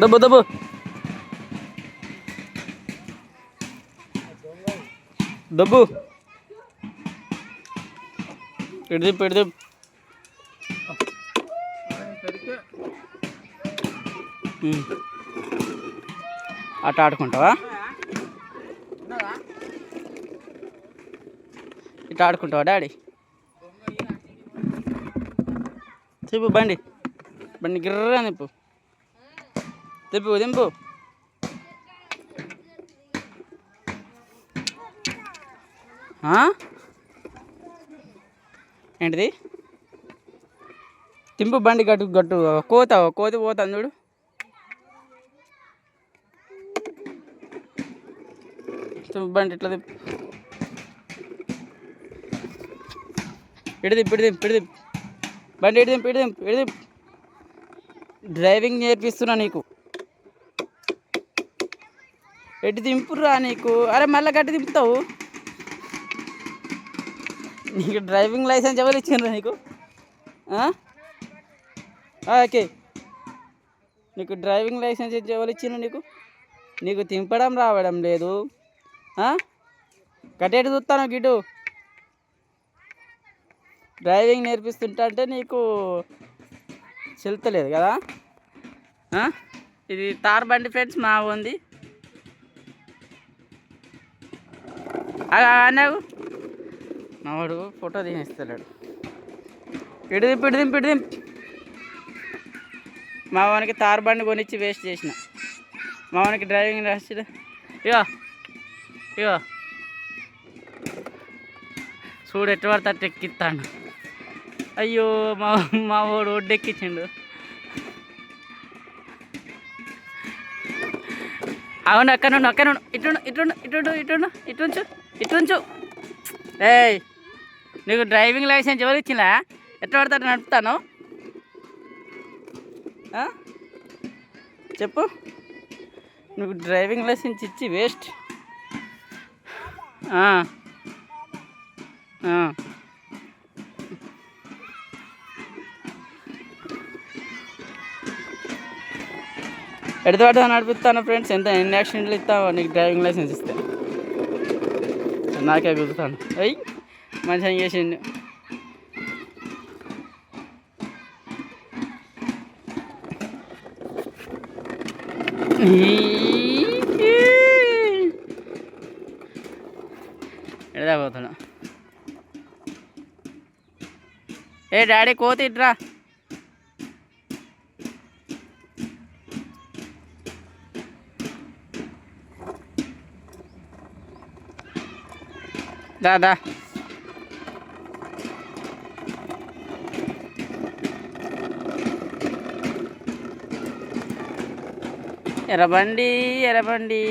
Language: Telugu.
దబ్బు దబ్బు. దబ్బు. పెడితే పెడితే అట్ట ఆడుకుంటావా? ఇట్లా ఆడుకుంటావా డాడీ? చెప్పు బండి. బండి గిర్రా నిప్పు దింపు దింపు ఏంటిది? తింపు బండి గట్టు గట్టు కోత కోతి పోతాను చూడు. తింపు బండి ఇట్లా తిప్పు. ఇడిది ఇడిది ఇడిది బండి ఇడిది ఇడిది ఇడిది డ్రైవింగ్ నేర్పిస్తున్నా నీకు. ఎటు దింపురా నీకు? అరే మళ్ళీ గట్టి దింపుతావు. నీకు డ్రైవింగ్ లైసెన్స్ ఎవరు ఇచ్చిండ్రా నీకు? ఓకే. నీకు డ్రైవింగ్ లైసెన్స్ ఎవరు ఇచ్చిండ్రు నీకు? నీకు తింపడం రావడం లేదు. ఆ? గట్టేటి చూస్తాను గిడు డ్రైవింగ్ నేర్పిస్తుంటా అంటే నీకు చెల్తలేదు కదా? ఇది తార్ బండి ఫ్రెండ్స్ మా ఉంది అన్నావు మావాడు ఫోటో తీసేస్తలేడు ఇడిదింపు ఇడిదింపు ఇడిదింపు మా వానికి తార్ బండి కొనిచ్చి వేస్ట్ చేసిన. మా వానికి డ్రైవింగ్ రాసిడు. ఇగో ఇగో. చూడు ఎట్టు పడితే అట్టు ఎక్కిస్తాను అయ్యో మా మా వాడు ఒడ్డెక్కించిండు. అవును అక్కడ నుండి అక్కడ నుండి ఇటు ఇటు ఇటు ఇటు ఇటుంచు ఇటుంచు ఏయ్ నీకు డ్రైవింగ్ లైసెన్స్ ఎవరు ఇచ్చినా ఎట్లా పడతాడు నడుపుతాను చెప్పు. నువ్వు డ్రైవింగ్ లైసెన్స్ ఇచ్చి వేస్ట్. ఆ. నడిపిస్తాను ఫ్రెండ్స్ ఎంత ఎన్ని యాక్సిడెంట్లు ఇస్తావో నీకు డ్రైవింగ్ లైసెన్స్ ఇస్తే. నాకే కుదుతాను అయ్యి మంచిగా చేసిండు. ఎడదా పోతున్నా. ఏ డాడీ కోతి ఇట్రా. దాదా ఎర్రబండి ఎర్రబండి